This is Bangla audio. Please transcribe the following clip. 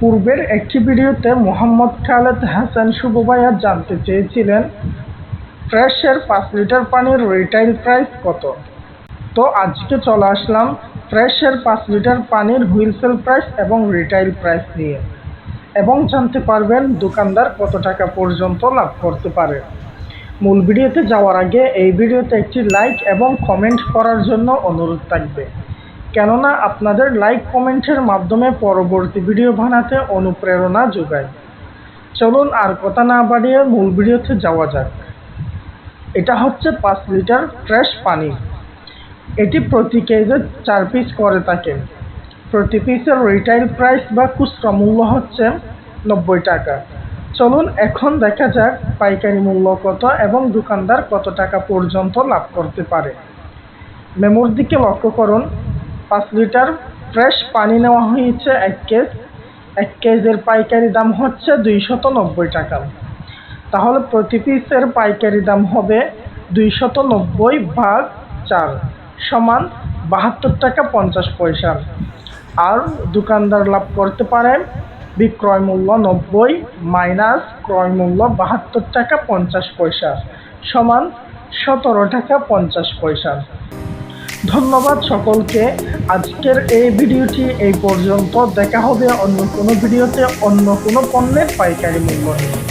পূর্বের একটি ভিডিওতে মোহাম্মদ খালেদ হাসান শুভ জানতে চেয়েছিলেন, ফ্রেশের পাঁচ লিটার পানির রিটেইল প্রাইস কত? তো আজকে চলে আসলাম ফ্রেশের পাঁচ লিটার পানির হুইলসেল প্রাইস এবং রিটেইল প্রাইস নিয়ে। এবং জানতে পারবেন দোকানদার কত টাকা পর্যন্ত লাভ করতে পারে। মূল ভিডিওতে যাওয়ার আগে এই ভিডিওতে একটি লাইক এবং কমেন্ট করার জন্য অনুরোধ থাকবে। কেননা আপনাদের লাইক কমেন্টের মাধ্যমে পরবর্তী ভিডিও বানাতে অনুপ্রেরণা যোগায়। চলুন আর কথা না বাড়িয়ে মূল ভিডিওতে যাওয়া যাক। এটা হচ্ছে পাঁচ লিটার ফ্রেশ পানি। এটি প্রতি কেজি চার পিস করে থাকে প্রতি পিসের রিটেইল প্রাইস বা খুচরা মূল্য হচ্ছে নব্বই টাকা। চলুন এখন দেখা যাক পাইকারি মূল্য কত এবং দোকানদার কত টাকা পর্যন্ত লাভ করতে পারে। মেমোর দিকে লক্ষ্য করুন। পাঁচ লিটার ফ্রেশ পানি নেওয়া হয়েছে এক কেজ। এক কেজের পাইকারি দাম হচ্ছে দুইশত নব্বই টাকা। তাহলে প্রতি পিসের পাইকারি দাম হবে দুইশত নব্বই ভাগ চার সমান বাহাত্তর টাকা পঞ্চাশ পয়সা। আর দোকানদার লাভ করতে পারে বিক্রয় মূল্য নব্বই মাইনাস ক্রয় মূল্য বাহাত্তর টাকা পঞ্চাশ পয়সা সমান সতেরো টাকা পঞ্চাশ পয়সা। ধন্যবাদ সকলকে। আজকের এই ভিডিওটি এই পর্যন্ত। দেখা হবে অন্য কোনো ভিডিওতে, অন্য কোনো পণ্যের পাইকারি মূল্য নিয়ে।